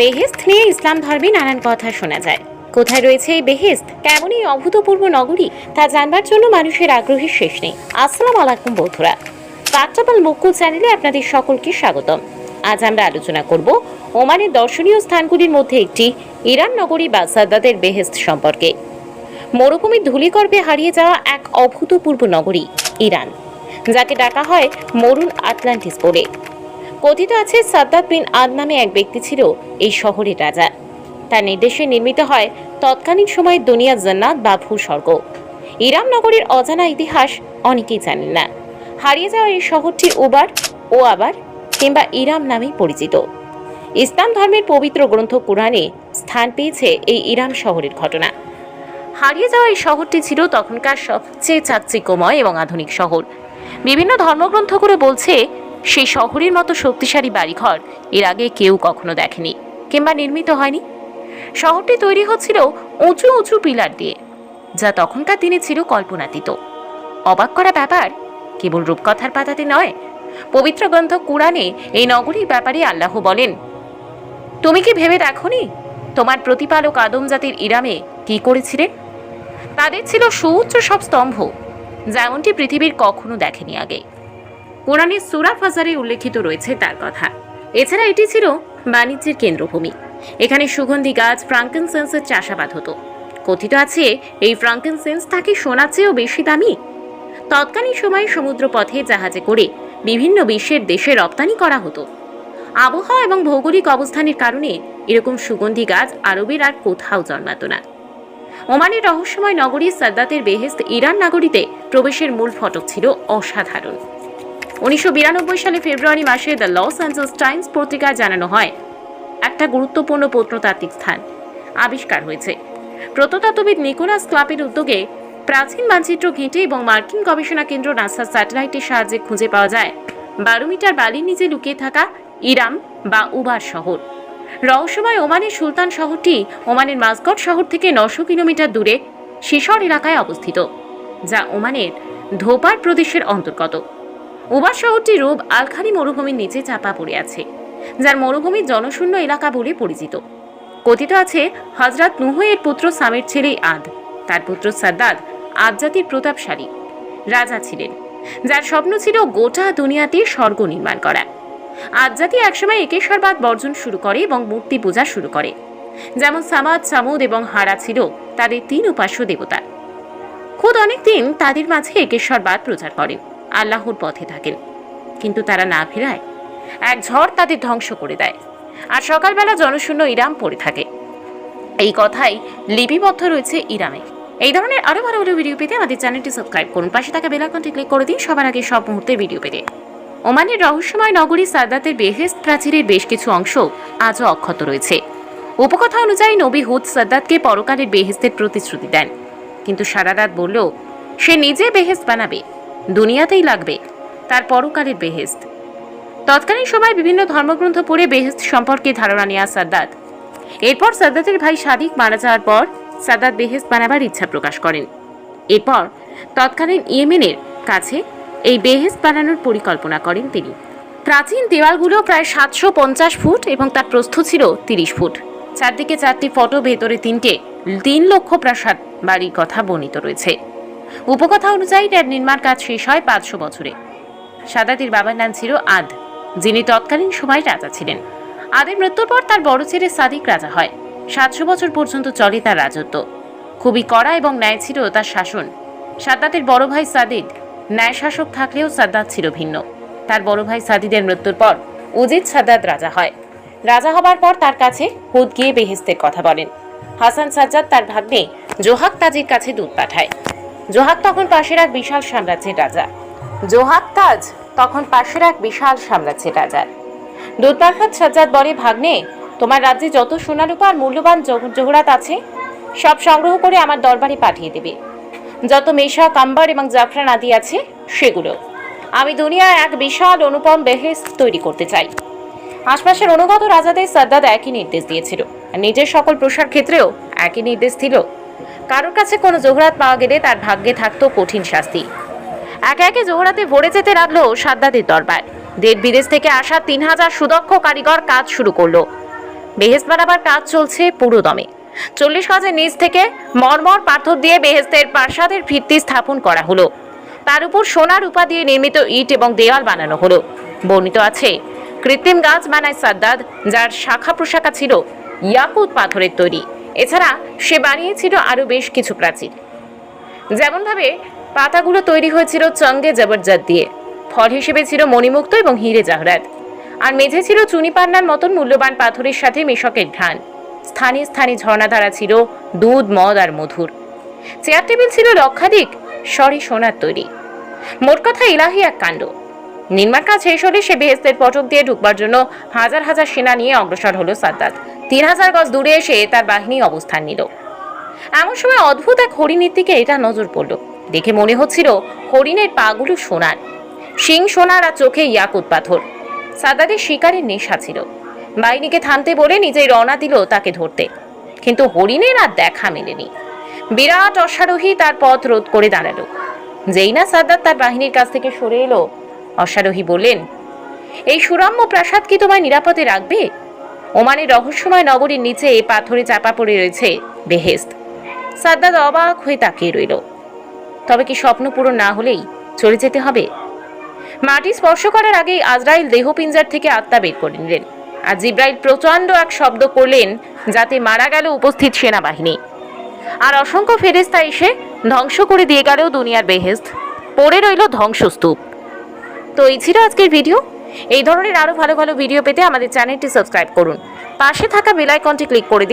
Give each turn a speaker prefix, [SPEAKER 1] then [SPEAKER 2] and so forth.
[SPEAKER 1] বেহেস্ত নিয়ে ইসলাম ধর্মে নানান কথা শোনা যায়। কোথায় রয়েছে এই বেহেস্ত? কেমনই অভূতপূর্ব নগরী? তা জানবার জন্য মানুষের আগ্রহের শেষ নেই। আসসালাম আলাইকুম, বন্ধুরা। কাকটাপাল মুকুল চ্যানেলে আপনাদের সকলকে স্বাগতম। আজ আমরা আলোচনা করব ওমানের দর্শনীয় স্থানগুলির মধ্যে একটি ইরান নগরী বা সাদ্দাতের বেহেস্ত সম্পর্কে। মরুভূমির ধূলিকর্পে হারিয়ে যাওয়া এক অভূতপূর্ব নগরী, ইরান, যাকে ডাকা হয় মরুন আটলান্টিস বলে। কথিত আছে, সাদ্দাত বিন আদ নামে এক ব্যক্তি ছিল, এই শহরের রাজা। তার নির্দেশে নির্মিত হয় তৎকালীন সময়ে দুনিয়া জান্নাত বা ভূস্বর্গ। ইরাম নগরীর অজানা ইতিহাস অনেকেই জানেন না। হারিয়ে যাওয়া এই শহরটি ওবার ও আবার কিংবা ইরাম নামেই পরিচিত। ইসলাম ধর্মের পবিত্র গ্রন্থ কোরআনে স্থান পেয়েছে এই ইরাম শহরের ঘটনা। হারিয়ে যাওয়া এই শহরটি ছিল তখনকার সবচেয়ে চাকচিক্যময় এবং আধুনিক শহর। বিভিন্ন ধর্মগ্রন্থ করে বলছে সেই শহরের মতো শক্তিশালী বাড়িঘর এর আগে কেউ কখনো দেখেনি কিংবা নির্মিত হয়নি। শহরটি তৈরি হচ্ছিল উঁচু উঁচু পিলার দিয়ে, যা তখনকার দিনে ছিল কল্পনাতীত। অবাক করা ব্যাপার, কেবল রূপকথার পাতাতে নয়, পবিত্র গ্রন্থ কোরআনে এই নগরীর ব্যাপারে আল্লাহ বলেন, তুমি কি ভেবে দেখনি তোমার প্রতিপালক আদম জাতির ইরামে কি করেছিলেন? তাদের ছিল সুউচ্চ সব স্তম্ভ যেমনটি পৃথিবীর কখনো দেখেনি আগে। কোরআনের সুরা ফাজারে উল্লেখিত রয়েছে তার কথা। এছাড়া এটি ছিল বাণিজ্যের কেন্দ্রভূমি। এখানে সুগন্ধি গাছ, ফ্রাঙ্কেনসেন্সের চাষাবাদ হতো। কথিত আছে, এই ফ্রাঙ্কেনসেন্স থাকে সোনার চেয়েও বেশি দামি। তৎকালীন সময়ে সমুদ্রপথে জাহাজে করে বিভিন্ন বিশ্বের দেশে রপ্তানি করা হতো। আবহাওয়া এবং ভৌগোলিক অবস্থানের কারণে এরকম সুগন্ধি গাছ আরবের আর কোথাও জন্মাতো না। ওমানের রহস্যময় নগরী সাদ্দাতের বেহেস্ত ইরান নাগরীতে প্রবেশের মূল ফটক ছিল অসাধারণ। উনিশশো বিরানব্বই সালে ফেব্রুয়ারি মাসে দ্য লস অ্যাঞ্জেলস টাইমস পত্রিকায় জানানো হয় একটা গুরুত্বপূর্ণ প্রত্নতাত্ত্বিক স্থান, আবিষ্কার হয়েছে। প্রত্নতত্ত্ববিদ নিকোলাস ক্লাপের উদ্যোগে প্রাচীন মানচিত্র ঘেঁটে এবং মার্কিন গবেষণা কেন্দ্র নাসার স্যাটেলাইটের সাহায্যে খুঁজে পাওয়া যায় বারো মিটার বালির নিচে লুকিয়ে থাকা ইরাম বা উবার শহর। রহস্যময় ওমানের সুলতান শহরটি ওমানের মাসগট শহর থেকে নশো কিলোমিটার দূরে, শিশর এলাকায় অবস্থিত, যা ওমানের ধোপার প্রদেশের অন্তর্গত। উবার শহরটি রূপ আলখানি মরুভূমির নিচে চাপা পড়ে আছে, যার মরুভূমির জনশূন্য এলাকা বলে পরিচিত। কথিত আছে হজরত নুহ এর পুত্র সামের ছেলে আদ, তার পুত্র সাদ্দাদ আদ জাতির প্রতাপশালী, রাজা ছিলেন, যার স্বপ্ন ছিল গোটা দুনিয়াতে স্বর্গ নির্মাণ করা। আদ জাতি একসময় একেশ্বরবাদ বর্জন শুরু করে এবং মূর্তি পূজা শুরু করে। যেমন সামাদ, সামুদ এবং হারা ছিল তাদের তিন উপাস্য দেবতা। খোদ অনেক দিন তাদের মাঝে একেশ্বরবাদ প্রচার করেন। আল্লাহর পথে থাকেন। কিন্তু তারা না ফেরায়, এক ঝড় তাদের ধ্বংস করে দেয়। আর সকালবেলা জনশূন্য ইরাম পড়ে থাকে। এই কথাই লিপিবদ্ধ রয়েছে ইরামে এই ধরনের আরও ভালো ভালো ভিডিও পেতে আমাদের চ্যানেলটি সাবস্ক্রাইব করুন। পাশে থাকা বেল আইকনটি ক্লিক করে দিন সবার আগে সব মুহূর্তের ভিডিও পেতে। ওমানের রহস্যময় নগরী সাদাতের বেহেস্ত প্রাচীরের বেশ কিছু অংশ আজও অক্ষত রয়েছে। উপকথা অনুযায়ী নবী হুদ সাদ্দাতকে পরকালের বেহেস্তের প্রতিশ্রুতি দেন। কিন্তু সারা রাত বলল সে নিজে বেহেস্ত বানাবে। দুনিয়াতেই লাগবে, তার পরকালের বেহেস্ত তৎকালীন সময় বিভিন্ন ধর্মগ্রন্থ পড়ে বেহেস্ত সম্পর্কে ধারণা নেয়া সাদ্দাত। এরপর সাদ্দাতের ভাই সাদিক মারা যাওয়ার পর সাদ্দাত বেহেস্ত বানাবার ইচ্ছা প্রকাশ করেন। এরপর তৎকালীন ইয়েমেনের কাছে এই বেহেস্ত বানানোর পরিকল্পনা করেন তিনি। প্রাচীন দেওয়ালগুলো প্রায় সাতশো পঞ্চাশ ফুট এবং তার প্রস্থ ছিল তিরিশ ফুট। চারদিকে চারটি ফটো, ভেতরে তিনটে, তিন লক্ষ প্রাসাদ বাড়ির কথা বর্ণিত রয়েছে। উপকথা অনুযায়ী এর নির্মাণ কাজ শেষ হয় পাঁচশো বছরে। সাদাতির বাবার নাম ছিল আদ, যিনি তৎকালীন সময় রাজা ছিলেন। আদের মৃত্যুর পর তার বড় ছেলে সাদিক রাজা হয়। সাতশো বছর পর্যন্ত চলে তার রাজত্ব। খুবই কড়া এবং ন্যায় ছিল তার শাসন। সাদ্দাতের বড় ভাই সাদিদ ন্যায় শাসক থাকলেও সাদ্দাত ছিল ভিন্ন। তার বড় ভাই সাদিদের মৃত্যুর পর উজিদ সাদ্দাত রাজা হয়। রাজা হবার পর তার কাছে হুদ গিয়ে বেহেস্তের কথা বলেন। হাসান সাজ্জাদ তার ভাগ্নে জোহাক তাজির কাছে দুধ পাঠায়। জোহাক তখন পাশের এক বিশাল সাম্রাজ্যের রাজা। জোহাক তাজ তখন পাশের এক বিশাল সাম্রাজ্যের রাজা। দুধপাখাত সাজ্জাদ বলে ভাগ্নে, তোমার রাজ্যে যত সোনারূপা আর মূল্যবান জোহরাত আছে, সব সংগ্রহ করে আমার দরবারে পাঠিয়ে দেবে। যত মেশা, কাম্বার এবং জাফরান আদি আছে, সেগুলো। আমি দুনিয়ায় এক বিশাল অনুপম বেহেস তৈরি করতে চাই। আশপাশের অনুগত রাজাদের সাদ্দাদ একই নির্দেশ দিয়েছিল। নিজের সকল প্রসার ক্ষেত্রেও একই নির্দেশ ছিল। কারোর কাছে কোনো জোহরাত পাওয়া গেলে তার ভাগ্যে থাকতো কঠিন শাস্তি। একে একে জোহরাতে ভরে যেতে লাগল সাদ্দাদের দরবার। দেশ বিদেশ থেকে আসা তিন হাজার সুদক্ষ কারিগর কাজ শুরু করল। বেহেস্ত বানাবার কাজ চলছে পুরো দমে। চল্লিশ গজের নিচ থেকে মর্মর পাথর দিয়ে বেহেস্তের প্রাসাদের ভিত্তি স্থাপন করা হলো। তার উপর সোনা রূপা দিয়ে নির্মিত ইট এবং দেওয়াল বানানো হলো। বর্ণিত আছে, কৃত্রিম গাছ বানায় সাদ্দাদ যার শাখা প্রশাখা ছিল ইয়াকুত পাথরের তৈরি। এছাড়া সে বানিয়েছিল আরও বেশ কিছু প্রাচীর। যেমনভাবে পাতাগুলো তৈরি হয়েছিল চঙ্গে জবরজত দিয়ে, ফল হিসেবে ছিল মণিমুক্ত এবং হিরে জাহরাত, আর মেঝে ছিল চুনিপান্নার মতন মূল্যবান পাথরের সাথে মেশকের ঘ্রাণ। স্থানে স্থানে ঝর্ণাধারা ছিল দুধ, মদ আর মধুর। চেয়ার টেবিল ছিল লক্ষাধিক সরি সোনার তৈরি। মোট কথা ইলাহি এক কাণ্ড। নির্মাণ কাজ শেষ হলে সে বেহেস্তের পটক দিয়ে ঢুকবার জন্য হাজার হাজার সেনা নিয়ে অগ্রসর হলো সাদ্দাত। তিন হাজার গজ দূরে এসে তার বাহিনী অবস্থান নিল। এমন সময় অদ্ভুত এক হরিণের দিকে এটা নজর পড়ল। দেখে মনে হচ্ছিল হরিণের পাগুলো সোনার। শিং সোনার আর চোখে ইয়াকুত পাথর। সাদাদের শিকারের নেশা ছিল। বাহিনীকে থামতে বলে নিজেই রওনা দিল তাকে ধরতে। কিন্তু হরিণের আর দেখা মেলেনি। বিরাট অশ্বারোহী তার পথ রোধ করে দাঁড়াল। যেই না সাদ্দাত তার বাহিনীর কাছ থেকে সরে এলো, অশ্বারোহী বললেন, এই সুরাম্য প্রাসাদ কি তোমায় নিরাপদে রাখবে? ওমানের রহস্যময় নগরীর নিচে পাথরে চাপা পড়ে রয়েছে বেহেস্ত সাদ্দাদ অবাক হয়ে তাকিয়ে রইল। তবে কি স্বপ্ন পূরণ না হলেই চলে যেতে হবে? মাটি স্পর্শ করার আগেই আজরাইল দেহপিঞ্জার থেকে আত্মা বের করে নিলেন। আর জিব্রাইল প্রচণ্ড এক শব্দ করলেন, যাতে মারা গেল উপস্থিত সেনাবাহিনী। আর অসংখ্য ফেরেস্তা এসে ধ্বংস করে দিয়ে গেলেও দুনিয়ার বেহেস্ত পড়ে রইল ধ্বংসস্তূপ। তো এই ছিল আজকের ভিডিও। এই ধরনের আরও ভালো ভালো ভিডিও পেতে আমাদের চ্যানেলটি সাবস্ক্রাইব করুন। পাশে থাকা বেলাইকনটি ক্লিক করে